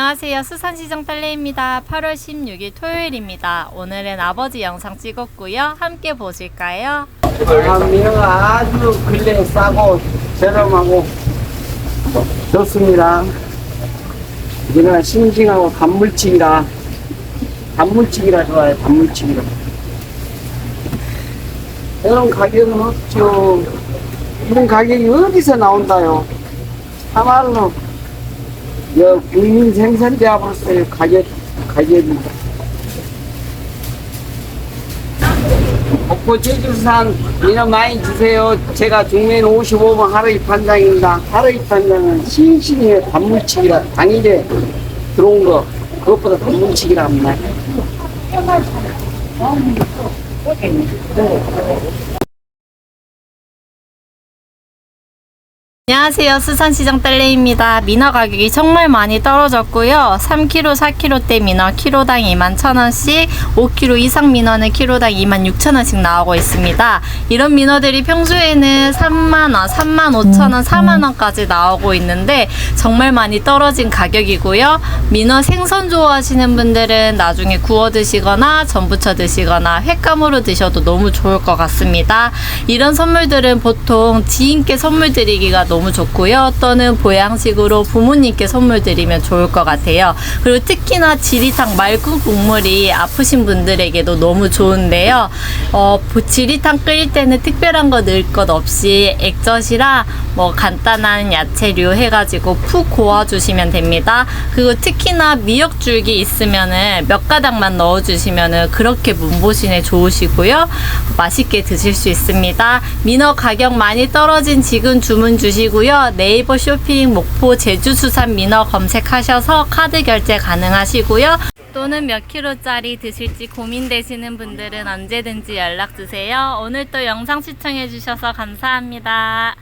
안녕하세요. 수산시장 딸래입니다. 8월 16일 토요일입니다. 오늘은 아버지 영상 찍었고요. 함께 보실까요? 아, 민어가 아주 근래 싸고 저렴하고 좋습니다. 민어가 싱싱하고 단물치기라 단물치기라 좋아요. 단물치기라. 이런 가격은 없죠. 이런 가격이 어디서 나온다요? 참말로 여 국민 생산대학으로서의 가격 가격입니다. 복고 제주산 민어 많이 주세요. 제가 중매는 55번 하루 입판장입니다. 하루 입판장은 싱싱해 단물치기라 당일에 들어온 거 그것보다 단물치기라 합니다. 안녕하세요. 수산시장 딸래입니다. 민어 가격이 정말 많이 떨어졌고요. 3kg, 4kg대 민어 키로당 21,000원씩, 5kg 이상 민어는 키로당 26,000원씩 나오고 있습니다. 이런 민어들이 평소에는 3만원, 35,000원, 4만원까지 나오고 있는데 정말 많이 떨어진 가격이고요. 민어 생선 좋아하시는 분들은 나중에 구워 드시거나 전부쳐 드시거나 횟감으로 드셔도 너무 좋을 것 같습니다. 이런 선물들은 보통 지인께 선물 드리기가 너무 좋고요. 또는 보양식으로 부모님께 선물 드리면 좋을 것 같아요. 그리고 특히나 지리탕 맑은 국물이 아프신 분들에게도 너무 좋은데요. 어, 보- 지리탕 끓일 때는 특별한 거 넣을 것 없이 액젓이랑 뭐 간단한 야채류 해가지고 푹 고아주시면 됩니다. 그리고 특히나 미역줄기 있으면은 몇 가닥만 넣어주시면은 그렇게 문보신에 좋으시고요. 맛있게 드실 수 있습니다. 민어 가격 많이 떨어진 지금 주문 주시고 요. 네이버 쇼핑 목포 제주 수산 민어 검색하셔서 카드 결제 가능하시고요. 또는 몇 킬로짜리 드실지 고민되시는 분들은 언제든지 연락 주세요. 오늘 또 영상 시청해 주셔서 감사합니다.